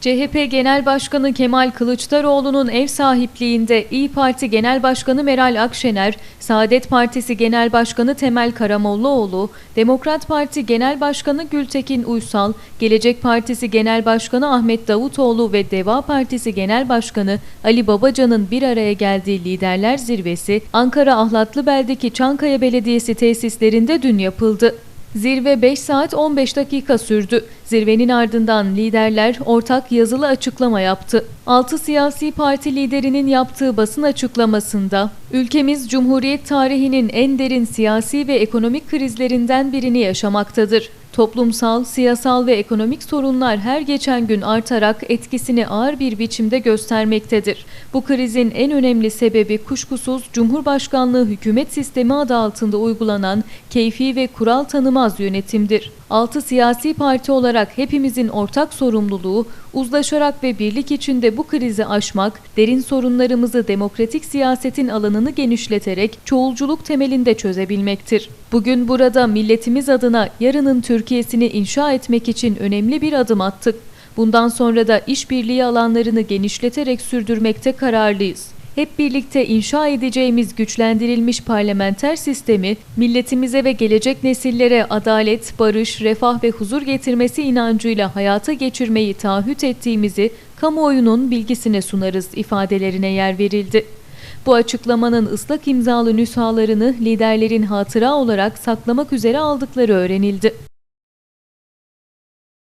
CHP Genel Başkanı Kemal Kılıçdaroğlu'nun ev sahipliğinde İyi Parti Genel Başkanı Meral Akşener, Saadet Partisi Genel Başkanı Temel Karamollaoğlu, Demokrat Parti Genel Başkanı Gültekin Uysal, Gelecek Partisi Genel Başkanı Ahmet Davutoğlu ve Deva Partisi Genel Başkanı Ali Babacan'ın bir araya geldiği liderler zirvesi Ankara Ahlatlıbel'deki Çankaya Belediyesi tesislerinde dün yapıldı. Zirve 5 saat 15 dakika sürdü. Zirvenin ardından liderler ortak yazılı açıklama yaptı. 6 siyasi parti liderinin yaptığı basın açıklamasında, ülkemiz Cumhuriyet tarihinin en derin siyasi ve ekonomik krizlerinden birini yaşamaktadır. Toplumsal, siyasal ve ekonomik sorunlar her geçen gün artarak etkisini ağır bir biçimde göstermektedir. Bu krizin en önemli sebebi kuşkusuz Cumhurbaşkanlığı hükümet sistemi adı altında uygulanan keyfi ve kural tanımaz yönetimdir. Altı siyasi parti olarak hepimizin ortak sorumluluğu, uzlaşarak ve birlik içinde bu krizi aşmak, derin sorunlarımızı demokratik siyasetin alanını genişleterek çoğulculuk temelinde çözebilmektir. Bugün burada milletimiz adına yarının Türkiye'sini inşa etmek için önemli bir adım attık. Bundan sonra da işbirliği alanlarını genişleterek sürdürmekte kararlıyız. Hep birlikte inşa edeceğimiz güçlendirilmiş parlamenter sistemi, milletimize ve gelecek nesillere adalet, barış, refah ve huzur getirmesi inancıyla hayata geçirmeyi taahhüt ettiğimizi kamuoyunun bilgisine sunarız ifadelerine yer verildi. Bu açıklamanın ıslak imzalı nüshalarını liderlerin hatıra olarak saklamak üzere aldıkları öğrenildi.